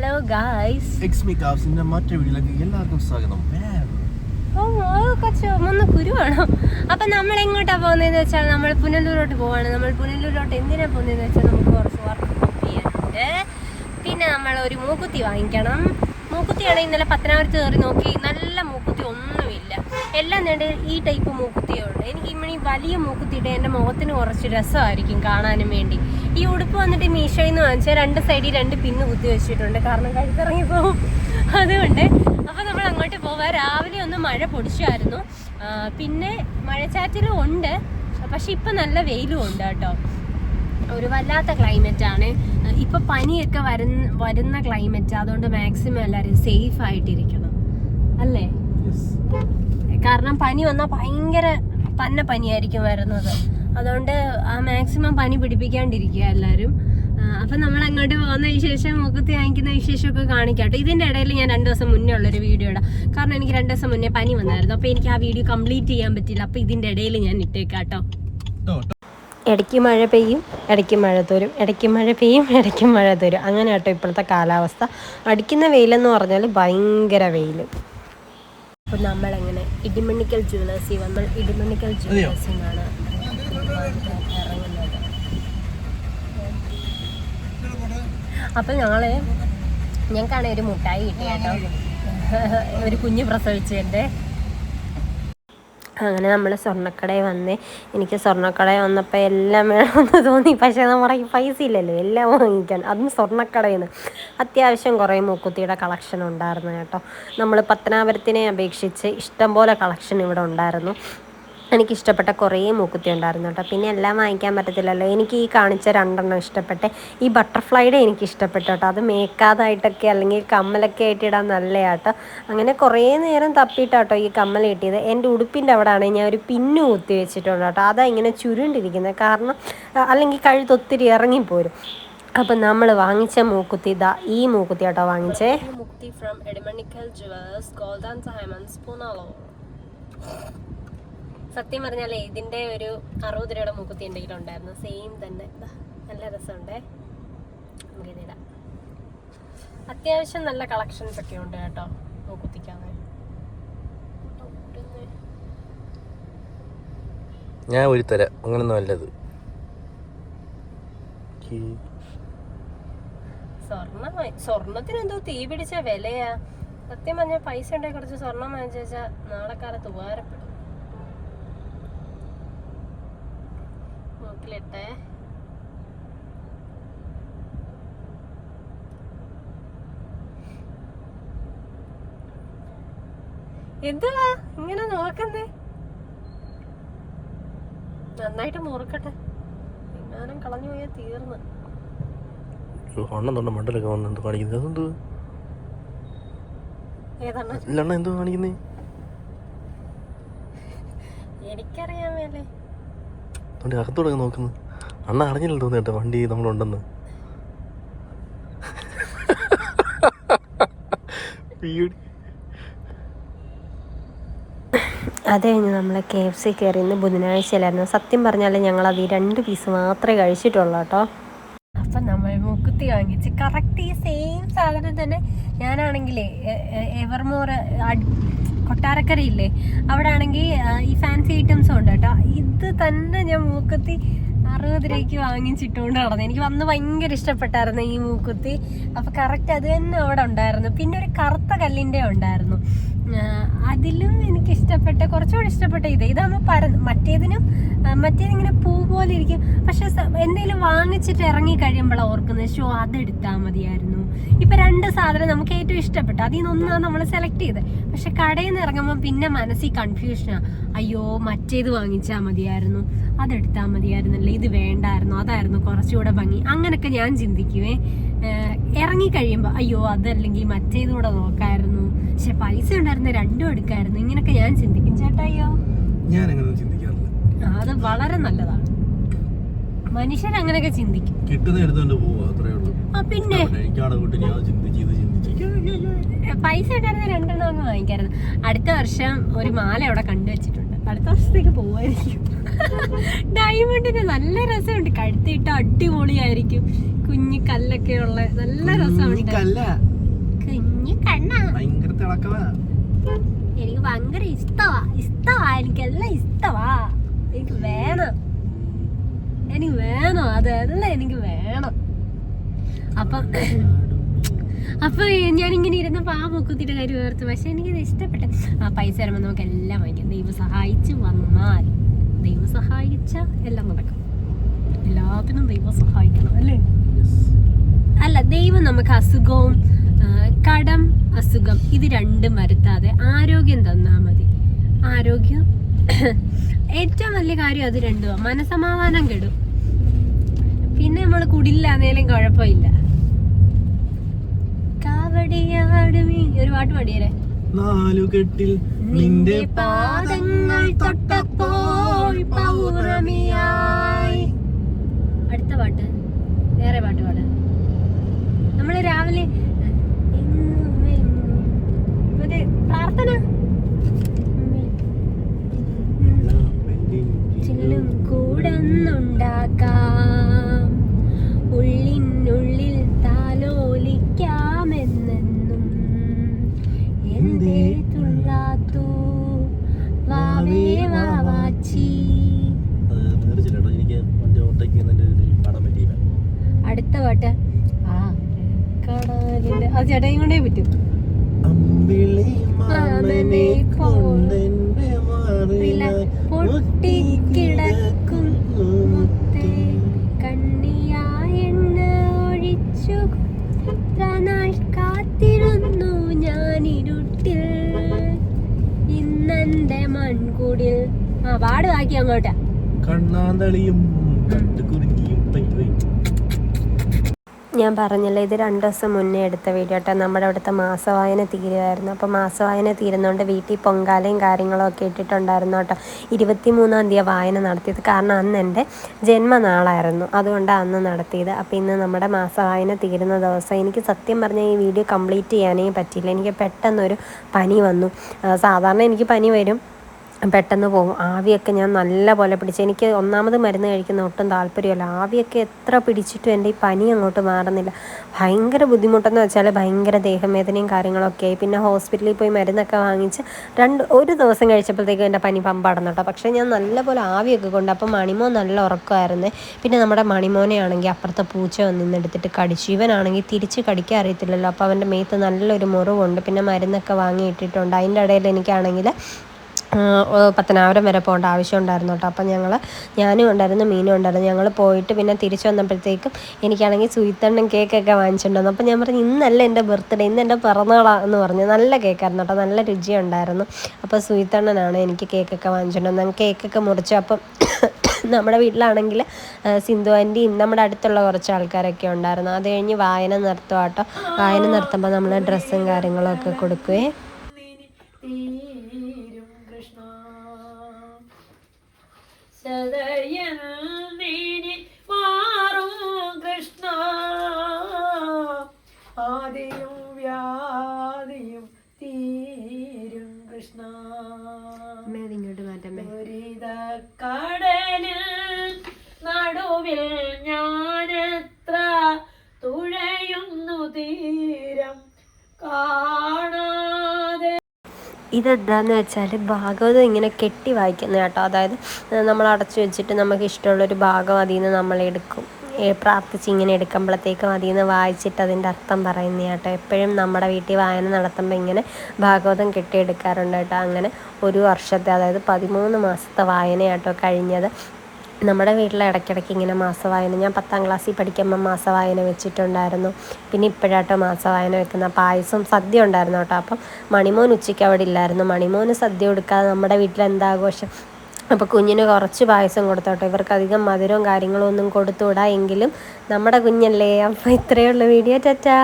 Hello guys എക്സ് മീ കാപ്സിന്റെ മറ്റൊരു വീഡിയോയിലേക്ക് എല്ലാവർക്കും സ്വാഗതം. ഓ അതൊക്കെ ചുമന്ന കുരുവാണോ? അപ്പൊ നമ്മൾ എങ്ങോട്ടാ പോകുന്നതെന്ന് വെച്ചാൽ നമ്മൾ പുനലൂരോട്ട് പോവാണ്. നമ്മൾ പുനലൂരോട്ട് എന്തിനാ പോകുന്നതെന്ന് വെച്ചാൽ നമുക്ക് കുറച്ച് വർക്ക് ചെയ്യാനുണ്ട് പിന്നെ നമ്മൾ ഒരു മൂക്കുത്തി വാങ്ങിക്കണം. മൂക്കുത്തിയാണ് ഇന്നലെ പത്തനാപുരത്ത് കയറി നോക്കി നല്ല മൂക്കുത്തി ഒന്നുമില്ല. എല്ലാം നേണ്ട ഈ ടൈപ്പ് മൂക്കുത്തിയുണ്ട് എനിക്ക് ഇമ്മണി വലിയ മൂക്കുത്തിയിട്ട് എന്റെ മുഖത്തിന് കുറച്ച് രസമായിരിക്കും കാണാനും വേണ്ടി. ഈ ഉടുപ്പ് വന്നിട്ട് മീഷോയിൽ നിന്ന് വാങ്ങിച്ചാൽ രണ്ട് സൈഡിൽ രണ്ട് പിന്ന് കുത്തി വെച്ചിട്ടുണ്ട്. കാരണം കഴുത്തിറങ്ങി പോകും അതുകൊണ്ട് അപ്പോൾ നമ്മൾ അങ്ങോട്ട് പോവാം. രാവിലെ ഒന്ന് മഴ പൊടിച്ചായിരുന്നു. പിന്നെ മഴച്ചാറ്റലും ഉണ്ട്. പക്ഷെ ഇപ്പം നല്ല വെയിലും ഉണ്ട് കേട്ടോ. ഒരു വല്ലാത്ത ക്ലൈമറ്റ് ആണ്. ഇപ്പൊ പനിയൊക്കെ വരുന്ന വരുന്ന ക്ലൈമറ്റ് അതുകൊണ്ട് മാക്സിമം എല്ലാവരും സേഫ് ആയിട്ടിരിക്കണം. അല്ലേ? കാരണം പനി വന്നാൽ ഭയങ്കര പന്ന പനിയായിരിക്കും വരുന്നത്. അതുകൊണ്ട് ആ മാക്സിമം പനി പിടിപ്പിക്കാണ്ടിരിക്കുക എല്ലാവരും. അപ്പം നമ്മൾ അങ്ങോട്ട് പോകുന്ന വിശേഷം മുഖത്ത് വാങ്ങിക്കുന്ന വിശേഷമൊക്കെ കാണിക്കാം കേട്ടോ. ഇതിന്റെ ഇടയിൽ ഞാൻ രണ്ട് ദിവസം മുന്നേ ഉള്ളൊരു വീഡിയോ ഇടാം. കാരണം എനിക്ക് രണ്ട് ദിവസം മുന്നേ പനി വന്നായിരുന്നു. അപ്പോൾ എനിക്ക് ആ വീഡിയോ കംപ്ലീറ്റ് ചെയ്യാൻ പറ്റില്ല അപ്പോൾ ഇതിന്റെ ഇടയിൽ ഞാൻ ഇട്ടേക്കാട്ടോ ഇടയ്ക്ക് മഴ പെയ്യും ഇടയ്ക്ക് മഴ തോരും ഇടയ്ക്ക് മഴ പെയ്യും ഇടയ്ക്ക് മഴ തോരും. അങ്ങനെ കേട്ടോ ഇപ്പോഴത്തെ കാലാവസ്ഥ. അടിക്കുന്ന വെയിലെന്ന് പറഞ്ഞാൽ ഭയങ്കര വെയിൽ അപ്പോൾ നമ്മളെങ്ങനെ ഇടിമണിക്കൽ ജുവലേഴ്സിൽ നമ്മൾ ഇടിമണിക്കൽ നിന്നാണ് ഇറങ്ങുന്നത് അപ്പം ഞങ്ങൾ ഞങ്ങൾക്കാണ് ഒരു മുട്ടായി കിട്ടി കേട്ടോ. ഒരു കുഞ്ഞ് പ്രസവിച്ചതിന്റെ അങ്ങനെ നമ്മൾ സ്വർണക്കടയിൽ വന്ന് എനിക്ക് സ്വർണക്കടയിൽ വന്നപ്പോൾ എല്ലാം വേണമെന്ന് തോന്നി. പക്ഷേ നമ്മുടെ പൈസ ഇല്ലല്ലോ എല്ലാം വാങ്ങിക്കാൻ. അതും സ്വർണക്കടയിൽ നിന്ന്. അത്യാവശ്യം കുറേ മൂക്കുത്തിയുടെ കളക്ഷൻ ഉണ്ടായിരുന്നു കേട്ടോ. നമ്മൾ പത്തനാപുരത്തിനെ അപേക്ഷിച്ച് ഇഷ്ടംപോലെ കളക്ഷൻ ഇവിടെ ഉണ്ടായിരുന്നു. എനിക്ക് ഇഷ്ടപ്പെട്ട കുറേ മൂക്കുത്തി ഉണ്ടായിരുന്നു കേട്ടോ. പിന്നെ എല്ലാം വാങ്ങിക്കാൻ പറ്റത്തില്ലല്ലോ. എനിക്ക് ഈ കാണിച്ച രണ്ടെണ്ണം ഇഷ്ടപ്പെട്ടെ. ഈ ബട്ടർഫ്ലൈയുടെ എനിക്ക് ഇഷ്ടപ്പെട്ടു കേട്ടോ. അത് മേക്കാതായിട്ടൊക്കെ അല്ലെങ്കിൽ കമ്മലൊക്കെ ആയിട്ട് ഇടാൻ നല്ലതാട്ടോ അങ്ങനെ കുറേ നേരം തപ്പിയിട്ടാട്ടോ ഈ കമ്മൽ കിട്ടിയത്. എന്റെ ഉടുപ്പിന്റെ അവിടെ ആണെങ്കിൽ ഞാൻ ഒരു പിന്നു കുത്തി വെച്ചിട്ടുണ്ട് കേട്ടോ. അതാ ഇങ്ങനെ ചുരുണ്ടിരിക്കുന്നത്. കാരണം അല്ലെങ്കിൽ കഴുത്ത് ഒത്തിരി ഇറങ്ങിപ്പോരും. അപ്പം നമ്മൾ വാങ്ങിച്ച മൂക്കുത്തി ഇതാ ഈ മൂക്കുത്തി കേട്ടോ വാങ്ങിച്ചേ. Mukthi from Edimannickal jewellers gold and diamonds പൂനാളോ സത്യം പറഞ്ഞാലേ ഇതിന്റെ ഒരു അറുപത് രൂപയുടെ മൂക്കുത്തി എന്റെ ഉണ്ടായിരുന്നു സെയിം തന്നെ. നല്ല രസമുണ്ടേ? നമുക്ക് ഇതിടാം അത്യാവശ്യം നല്ല കളക്ഷൻസ് ഒക്കെ ഉണ്ട് കേട്ടോ മൂക്കുത്തിക്കാന്ന് ഞാൻ ഒരു തരാം. അങ്ങനെ നല്ലത് സ്വർണം വാങ്ങി- സ്വർണത്തിന് എന്തോ തീ പിടിച്ച വിലയാ. സത്യം പറഞ്ഞ പൈസ ഉണ്ടെങ്കിൽ കുറച്ച് സ്വർണം വാങ്ങിച്ചു വെച്ചാൽ നാളെ കാലത്ത് ഉപകാരപ്പെടും. മൂക്കിലിട്ടേ എന്താ ഇങ്ങനെ നോക്കുന്നേ നന്നായിട്ട് മുറുക്കട്ടെ വിമാനം കളഞ്ഞു പോയാൽ തീർന്ന്. അണ്ണൻ മണ്ടലൊക്കെ വന്ന് എന്ത് കാണിക്കുന്നത് അതെന്ത്? ഏതാണ്? എന്തോ കാണിക്കുന്നേ? എനിക്കറിയാൻ മേലേ. തൊണ്ടി അകത്തോടെ നോക്കുന്നു. അണ്ണ അറിഞ്ഞില്ല തോന്നുന്നു കേട്ടോ വണ്ടി നമ്മളുണ്ടെന്ന്. അതെ കഴിഞ്ഞ് നമ്മൾ കെ എഫ് സി കയറി ഇന്ന് ബുധനാഴ്ചയിലായിരുന്നു സത്യം പറഞ്ഞാൽ ഞങ്ങൾ അത് ഈ രണ്ട് പീസ് മാത്രമേ കഴിച്ചിട്ടുള്ളൂ കേട്ടോ. അപ്പം നമ്മൾ മുക്കുത്തി വാങ്ങിച്ച് കറക്റ്റ് ഈ സെയിം സാധനം തന്നെ ഞാനാണെങ്കിലേ എവർമോർ കൊട്ടാരക്കരയില്ലേ? അവിടെ ആണെങ്കിൽ ഈ ഫാൻസി ഇത് തന്നെ ഞാൻ മൂക്കുത്തി അറുപത് രൂപയ്ക്ക് വാങ്ങിച്ചിട്ടുകൊണ്ട് നടന്നു. എനിക്ക് വന്ന് ഭയങ്കര ഇഷ്ടപ്പെട്ടായിരുന്നു ഈ മൂക്കുത്തി. അപ്പൊ കറക്റ്റ് അത് തന്നെ അവിടെ ഉണ്ടായിരുന്നു. പിന്നെ ഒരു കറുത്ത കല്ലിന്റെ ഉണ്ടായിരുന്നു. അതിലും എനിക്ക് ഇഷ്ടപ്പെട്ട കുറച്ചുകൂടി ഇഷ്ടപ്പെട്ട ഇത്. ഇതാകുമ്പോൾ പര മറ്റേതിനും മറ്റേതിങ്ങനെ പൂ പോലെ ഇരിക്കും. പക്ഷെ എന്തെങ്കിലും വാങ്ങിച്ചിട്ട് ഇറങ്ങി കഴിയുമ്പോഴാണ് ഓർക്കുന്നത് ഷോ അതെടുത്താൽ മതിയായിരുന്നു. ഇപ്പം രണ്ട് സാധനം നമുക്ക് ഏറ്റവും ഇഷ്ടപ്പെട്ടു. അതിൽ നിന്നൊന്നാണ് നമ്മൾ സെലക്ട് ചെയ്തത്. പക്ഷെ കടയിൽ നിന്ന് ഇറങ്ങുമ്പോൾ പിന്നെ മനസ്സിൽ കൺഫ്യൂഷനാണ് അയ്യോ മറ്റേത് വാങ്ങിച്ചാൽ മതിയായിരുന്നു. അതെടുത്താൽ മതിയായിരുന്നല്ലേ. ഇത് വേണ്ടായിരുന്നു. അതായിരുന്നു കുറച്ചുകൂടെ ഭംഗി. അങ്ങനെയൊക്കെ ഞാൻ ചിന്തിക്കുവേ. ഇറങ്ങി കഴിയുമ്പോൾ അയ്യോ അതല്ലെങ്കിൽ മറ്റേതും കൂടെ നോക്കായിരുന്നു. പക്ഷെ പൈസ ഉണ്ടായിരുന്ന രണ്ടും എടുക്കായിരുന്നു. ഇങ്ങനൊക്കെ ഞാൻ ചിന്തിക്കും. ചേട്ടായോ ഞാൻ അങ്ങനെ ചിന്തിക്കാറില്ല. അത് വളരെ നല്ലതാണ്. മനുഷ്യർ അങ്ങനെയൊക്കെ ചിന്തിക്കും. കിട്ടുന്ന എടുത്തോണ്ട് അത്രേ ഉള്ളൂ. പിന്നെ പൈസ ഉണ്ടായിരുന്ന രണ്ടെണ്ണം അങ്ങ് വാങ്ങിക്കായിരുന്നു. അടുത്ത വർഷം ഒരു മാല അവിടെ കണ്ടുവച്ചിട്ടുണ്ട്. അടുത്ത വർഷത്തേക്ക് പോവായിരിക്കും. ഡയമണ്ടിന് നല്ല രസമുണ്ട്. കഴുത്തിട്ട് അടിപൊളിയായിരിക്കും. കുഞ്ഞു കല്ലൊക്കെ ഉള്ള നല്ല രസമുണ്ട്. കല്ല എനിക്ക് ഭയങ്കര ഇഷ്ടവാ. ഇഷ്ടവാ എനിക്കെല്ലാം ഇഷ്ടവാ. എനിക്ക് വേണം. എനിക്ക് വേണം. അതെല്ലാം എനിക്ക് വേണം. അപ്പം അപ്പൊ ഞാനിങ്ങനെ ഇരുന്നപ്പോൾ ആ മുക്കുത്തിയുടെ കാര്യം ഓർത്തു പക്ഷെ എനിക്കിത് ഇഷ്ടപ്പെട്ടു ആ പൈസ വരുമ്പോൾ നമുക്ക് എല്ലാം വാങ്ങിക്കാം. ദൈവം സഹായിച്ച് വന്നാൽ ദൈവം സഹായിച്ച എല്ലാം നടക്കും. എല്ലാത്തിനും ദൈവം സഹായിക്കണം അല്ലേ? അല്ല ദൈവം നമുക്ക് അസുഖവും കടം അസുഖം. ഇത് രണ്ടും വരുത്താതെ ആരോഗ്യം തന്നാൽ മതി. ആരോഗ്യം. ഏറ്റവും വലിയ കാര്യം അത് രണ്ടുമാണ് മനസമാധാനം കെടും. പിന്നെ നമ്മൾ കുടില്ലാന്നേലും കുഴപ്പമില്ല. കാവടിയാടുമീ ഒരു പാട്ട് പാടിയല്ലേ നാലുകെട്ടിൽ നിന്റെ പാദങ്ങൾ തൊട്ടപ്പോൾ പൗർണമിയായി. അടുത്ത പാട്ട്. വേറെ പാട്ട് പാട്. നമ്മൾ രാവിലെ മറ്റേ പ്രാർത്ഥന. ചില്ലും കൂടൊന്നുണ്ടാക്കാം ഉള്ളിനുള്ളിൽ താലോലിക്കാമെന്നെന്നും. എന്തേ തുള്ളാത്തു? വാവേ വാവാച്ചി. അടുത്ത പാട്ട്. ആ കടലിന്റെ അത് കൊണ്ടേ പറ്റും. ഇന്നെന്റെ മൺകൂടിൽ. ആ പാട് ബാക്കി അങ്ങോട്ടാ. കണ്ണാന്തളിയും കുരുങ്ങിയും ഞാൻ പറഞ്ഞല്ലോ ഇത് രണ്ട് ദിവസം മുന്നേ എടുത്ത വീഡിയോ കേട്ടോ നമ്മുടെ അവിടുത്തെ മാസവായന തീരുമായിരുന്നു അപ്പോൾ മാസവായന തീരുന്നതുകൊണ്ട് വീട്ടിൽ പൊങ്കാലയും കാര്യങ്ങളൊക്കെ ഇട്ടിട്ടുണ്ടായിരുന്നു കേട്ടോ. ഇരുപത്തി മൂന്നാം തീയതി വായന നടത്തിയത്. കാരണം അന്ന് എന്റെ ജന്മനാളായിരുന്നു. അതുകൊണ്ട് അന്ന് നടത്തിയത്. അപ്പോൾ ഇന്ന് നമ്മുടെ മാസവായന തീരുന്ന ദിവസം എനിക്ക് സത്യം പറഞ്ഞാൽ ഈ വീഡിയോ കംപ്ലീറ്റ് ചെയ്യാനേ പറ്റിയില്ല. എനിക്ക് പെട്ടെന്നൊരു പനി വന്നു. സാധാരണ എനിക്ക് പനി വരും. പെട്ടെന്ന് പോകും. ആവിയൊക്കെ ഞാൻ നല്ല പോലെ പിടിച്ച് എനിക്ക് ഒന്നാമത് മരുന്ന് കഴിക്കുന്ന ഒട്ടും താല്പര്യമല്ല. ആവിയൊക്കെ എത്ര പിടിച്ചിട്ടും എന്റെ ഈ പനി അങ്ങോട്ട് മാറുന്നില്ല. ഭയങ്കര ബുദ്ധിമുട്ടെന്ന് വെച്ചാൽ ഭയങ്കര ദേഹവേദനയും കാര്യങ്ങളൊക്കെ ആയി. പിന്നെ ഹോസ്പിറ്റലിൽ പോയി മരുന്നൊക്കെ വാങ്ങിച്ച് രണ്ട് ഒരു ദിവസം കഴിച്ചപ്പോഴത്തേക്കും എന്റെ പനി പമ്പടന്നു കേട്ടോ. പക്ഷേ ഞാൻ നല്ല പോലെ ആവിയൊക്കെ കൊണ്ട് അപ്പം മണിമോൻ നല്ല ഉറക്കമായിരുന്നു. പിന്നെ നമ്മുടെ മണിമോനെ ആണെങ്കിൽ അപ്പുറത്തെ പൂച്ച വന്നിന്നെടുത്തിട്ട് കടിച്ചു. ഇവനാണെങ്കിൽ തിരിച്ച് കടിക്കാൻ അറിയത്തില്ലല്ലോ. അപ്പോൾ അവന്റെ മേത്ത് നല്ലൊരു മുറിവുണ്ട്. പിന്നെ മരുന്നൊക്കെ വാങ്ങി ഇട്ടിട്ടുണ്ട് അതിന്റെ ഇടയിൽ എനിക്കാണെങ്കിൽ പത്തനാപുരം വരെ പോകേണ്ട ആവശ്യം ഉണ്ടായിരുന്നു കേട്ടോ. അപ്പം ഞങ്ങൾ ഞാനും ഉണ്ടായിരുന്നു മീനും ഉണ്ടായിരുന്നു. ഞങ്ങൾ പോയിട്ട് പിന്നെ തിരിച്ചു വന്നപ്പോഴത്തേക്കും എനിക്കാണെങ്കിൽ സ്വീത്തണ്ണൻ കേക്കൊക്കെ വാങ്ങിച്ചിട്ടുണ്ടായിരുന്നു. അപ്പം ഞാൻ പറഞ്ഞു ഇന്നല്ല എന്റെ ബർത്ത്ഡേ ഇന്ന് എന്റെ പിറന്നാളാന്ന് പറഞ്ഞു. നല്ല കേക്കായിരുന്നു കേട്ടോ നല്ല രുചിയുണ്ടായിരുന്നു. അപ്പോൾ സുയിത്തണ്ണനാണ് എനിക്ക് കേക്കൊക്കെ വാങ്ങിച്ചിട്ടുണ്ടായിരുന്നു കേക്കൊക്കെ മുറിച്ചു. അപ്പം നമ്മുടെ വീട്ടിലാണെങ്കിൽ സിന്ധു ആന്റിയും നമ്മുടെ അടുത്തുള്ള കുറച്ച് ആൾക്കാരൊക്കെ ഉണ്ടായിരുന്നു. അത് കഴിഞ്ഞ് വായന നിർത്തുക കേട്ടോ. വായന നിർത്തുമ്പോൾ നമ്മൾ ഡ്രസ്സും കാര്യങ്ങളും ഒക്കെ കൊടുക്കുവേ സദയനീനി മാറും കൃഷ്ണ. ആദിയും വ്യാധിയും തീരും കൃഷ്ണ. ഇങ്ങോട്ട് മാറ്റമേ ദുരിത കടലിൽ നടുവിൽ ഇതെന്താന്ന് വെച്ചാൽ ഭാഗവതം ഇങ്ങനെ കെട്ടി വായിക്കുന്ന കേട്ടോ. അതായത് നമ്മൾ അടച്ചു വെച്ചിട്ട് നമുക്ക് ഇഷ്ടമുള്ളൊരു ഭാഗം അതിൽ നിന്ന് ഏഹ് പ്രാർത്ഥിച്ച് ഇങ്ങനെ എടുക്കുമ്പോഴത്തേക്കും അതിൽ നിന്ന് വായിച്ചിട്ട് അതിന്റെ അർത്ഥം പറയുന്ന കേട്ടോ. എപ്പോഴും നമ്മുടെ വീട്ടിൽ വായന നടത്തുമ്പോൾ ഇങ്ങനെ ഭാഗവതം കെട്ടിയെടുക്കാറുണ്ട് കേട്ടോ. അങ്ങനെ ഒരു വർഷത്തെ അതായത് പതിമൂന്ന് മാസത്തെ വായന കേട്ടോ കഴിഞ്ഞത്. നമ്മുടെ വീട്ടിൽ ഇടയ്ക്കിടയ്ക്ക് ഇങ്ങനെ മാസവായന ഞാൻ പത്താം ക്ലാസ്സിൽ പഠിക്കുമ്പോൾ മാസവായന വെച്ചിട്ടുണ്ടായിരുന്നു. പിന്നെ ഇപ്പോഴാട്ടോ മാസവായന വെക്കുന്ന പായസവും സദ്യ ഉണ്ടായിരുന്നു കേട്ടോ. അപ്പം മണിമോൻ ഉച്ചയ്ക്ക് അവിടെ ഇല്ലായിരുന്നു. മണിമോന് സദ്യ കൊടുക്കാതെ നമ്മുടെ വീട്ടിൽ എന്താഘോഷം? അപ്പോൾ കുഞ്ഞിന് കുറച്ച് പായസം കൊടുത്തോട്ടോ ഇവർക്ക് അധികം മധുരവും കാര്യങ്ങളും ഒന്നും കൊടുത്തുവിടാ എങ്കിലും നമ്മുടെ കുഞ്ഞല്ലേ. അപ്പോൾ ഉള്ളൂ വീഡിയോ. ടാറ്റാ.